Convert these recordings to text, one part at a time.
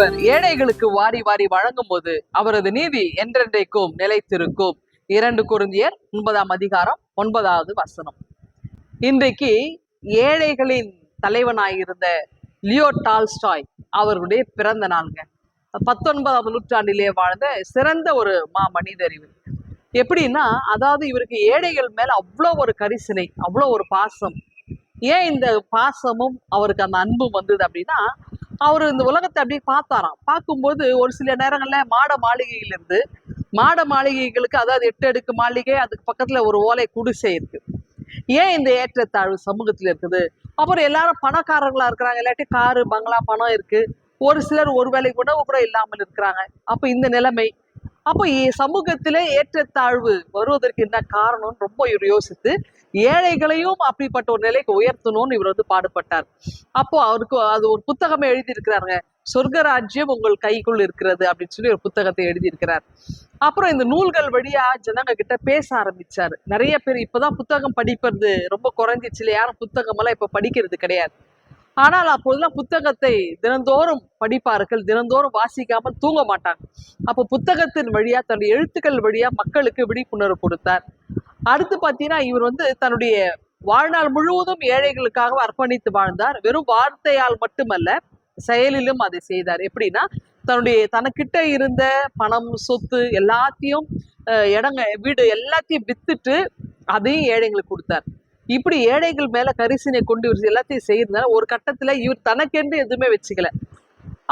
ஒருவர் ஏழைகளுக்கு வாரி வாரி வழங்கும் போது அவரது நீதி என்றென்றைக்கும் நிலைத்திருக்கும். இரண்டு குருந்தியர் ஒன்பதாம் அதிகாரம் ஒன்பதாவது வசனம். இன்றைக்கு ஏழைகளின் தலைவனாயிருந்த லியோ டால்ஸ்டாய் அவர்களுடைய பிறந்த நாளுங்க. பத்தொன்பதாம் நூற்றாண்டிலே வாழ்ந்த சிறந்த ஒரு மா மனிதர் இவர் எப்படின்னா அதாவது இவருக்கு ஏழைகள் மேல அவ்வளோ ஒரு கரிசனை அவ்வளோ ஒரு பாசம். ஏன் இந்த பாசமும் அவருக்கு அந்த அன்பும் வந்தது அப்படின்னா அவர் இந்த உலகத்தை அப்படியே பார்த்தாராம். பார்க்கும்போது ஒரு சில நேரங்களில் மாட மாளிகையிலிருந்து மாட மாளிகைகளுக்கு அதாவது எட்டு அடுக்கு மாளிகை அதுக்கு பக்கத்தில் ஒரு ஓலை குடிசை இருக்கு. ஏன் இந்த ஏற்றத்தாழ்வு சமூகத்தில் இருக்குது? அப்புறம் எல்லாரும் பணக்காரர்களாக இருக்கிறாங்க. இல்லாட்டி காரு பங்களா பணம் இருக்குது ஒரு சிலர் ஒரு வேளை உணவு கூட இல்லாமல் இருக்கிறாங்க. அப்போ இந்த நிலைமை அப்போ சமூகத்தில் ஏற்றத்தாழ்வு வருவதற்கு என்ன காரணம்னு ரொம்ப இவர் யோசித்து ஏழைகளையும் அப்படிப்பட்ட ஒரு நிலைக்கு உயர்த்தணும்னு இவர் வந்து பாடுபட்டார். அப்போ அவருக்கு அது ஒரு புத்தகமே எழுதியிருக்கிறாருங்க. சொர்க்கராஜ்யம் உங்கள் கைக்குள் இருக்கிறது அப்படின்னு சொல்லி ஒரு புத்தகத்தை எழுதியிருக்கிறார். அப்புறம் இந்த நூல்கள் வழியா ஜனங்க கிட்ட பேச ஆரம்பிச்சாரு. நிறைய பேர் இப்பதான் புத்தகம் படிப்பது ரொம்ப குறைஞ்சிச்சு இல்லை யாரும் புத்தகம் எல்லாம் இப்ப படிக்கிறது கிடையாது. ஆனால் அப்போதெல்லாம் புத்தகத்தை தினந்தோறும் படிப்பார்கள் தினந்தோறும் வாசிக்காமல் தூங்க மாட்டாங்க. அப்போ புத்தகத்தின் வழியாக தன்னுடைய எழுத்துக்கள் வழியாக மக்களுக்கு விழிப்புணர்வு கொடுத்தார். அடுத்து பார்த்தீங்கன்னா இவர் வந்து தன்னுடைய வாழ்நாள் முழுவதும் ஏழைகளுக்காக அர்ப்பணித்து வாழ்ந்தார். வெறும் வார்த்தையால் மட்டுமல்ல செயலிலும் அதை செய்தார். எப்படின்னா தன்னுடைய தனக்கிட்ட இருந்த பணம் சொத்து எல்லாத்தையும் இடங்க வீடு எல்லாத்தையும் வித்துட்டு அதையும் ஏழைங்களுக்கு கொடுத்தார். இப்படி ஏழைகள் மேல கரிசனை கொண்டு இவர் எல்லாத்தையும் செய்யறதுனால ஒரு கட்டத்துல இவர் தனக்கென்று எதுவுமே வச்சுக்கல.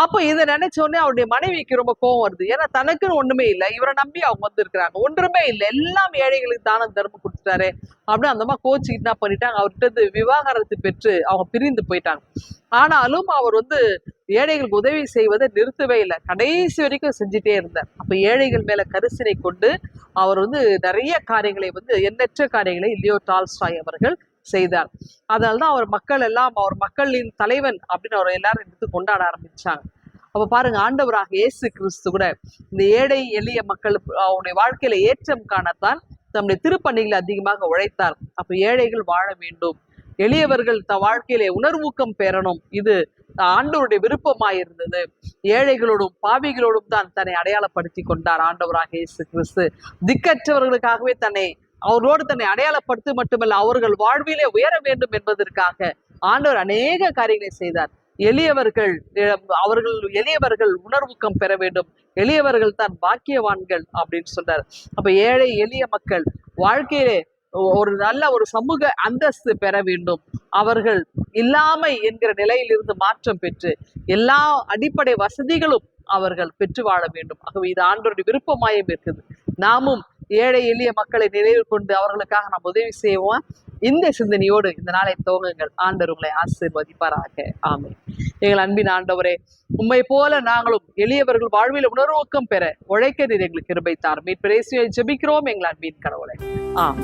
அப்போ இதை நினைச்சோடனே அவருடைய மனைவிக்கு ரொம்ப கோவம் வருது. ஏன்னா தனக்குன்னு ஒண்ணுமே இல்லை. இவரை நம்பி அவங்க வந்திருக்கிறாங்க. ஒன்றுமே இல்லை. எல்லாம் ஏழைகளுக்கு தானம் தர்மம் கொடுத்துட்டாரு அப்படின்னு அந்தமா கோச்சு என்ன பண்ணிட்டாங்க. அவர்கிட்ட இருந்து விவாகரத்து பெற்று அவங்க பிரிந்து போயிட்டாங்க. ஆனாலும் அவர் வந்து ஏழைகளுக்கு உதவி செய்வதை நிறுத்தவே இல்லை. கடைசி வரைக்கும் செஞ்சுட்டே இருந்தார். அப்ப ஏழைகள் மேல கரிசனை கொண்டு அவர் வந்து நிறைய காரியங்களை வந்து எண்ணற்ற காரியங்களை லியோ டால்ஸ்டாய் அவர்கள் செய்தார். அதனால்தான் அவர் மக்கள் எல்லாம் அவர் மக்களின் தலைவன் அப்படின்னு அவர் எல்லாரும் எடுத்து கொண்டாட ஆரம்பிச்சாங்க. அப்ப பாருங்க ஆண்டவராக இயேசு கிறிஸ்து கூட இந்த ஏழை எளிய மக்கள் அவருடைய வாழ்க்கையில ஏற்றம் காணத்தான் தம்முடைய திருப்பணிகளை அதிகமாக உழைத்தார். அப்ப ஏழைகள் வாழ வேண்டும். எளியவர்கள் த வாழ்க்கையிலே உணர்வூக்கம் பெறணும். இது ஆண்டவருடைய விருப்பமாயிருந்தது. ஏழைகளோடும் பாவிகளோடும் தான் தன்னை அடையாளப்படுத்தி கொண்டார் ஆண்டவராக இயேசு கிறிஸ்து. திக்கற்றவர்களுக்காகவே தன்னை அவரோடு தன்னை அடையாளப்படுத்தி மட்டுமல்ல அவர்கள் வாழ்விலே உயர வேண்டும் என்பதற்காக ஆண்டவர் அநேக காரியங்களை செய்தார். எளியவர்கள் அவர்கள் எளியவர்கள் உணர்வுக்கம் பெற வேண்டும். எளியவர்கள் தான் பாக்கியவான்கள் அப்படின்னு சொல்றார் அப்ப ஏழை எளிய மக்கள் வாழ்க்கையிலே ஒரு நல்ல ஒரு சமூக அந்தஸ்து பெற வேண்டும். அவர்கள் இல்லாமை என்கிற நிலையிலிருந்து மாற்றம் பெற்று எல்லா அடிப்படை வசதிகளும் அவர்கள் பெற்று வாழ வேண்டும். ஆகவே இது ஆண்டோருடைய விருப்பமாயும் இருக்குது. நாமும் ஏழை எளிய மக்களை நினைவு கொண்டு அவர்களுக்காக நாம் உதவி செய்வோம். இந்த சிந்தனையோடு இந்த நாளை துவங்குங்கள். ஆண்டவர் உங்களை ஆசிர்வதிப்பாராக. ஆமை எங்கள் அன்பின் ஆண்டவரே உண்மை போல நாங்களும் எளியவர்கள் வாழ்வில் உணர்வூக்கம் பெற உழைக்க நீர் எங்களுக்கு கிருபை தாரும். மீட்பு ஜெபிக்கிறோம் எங்கள் அன்பின் கடவுளை. ஆம்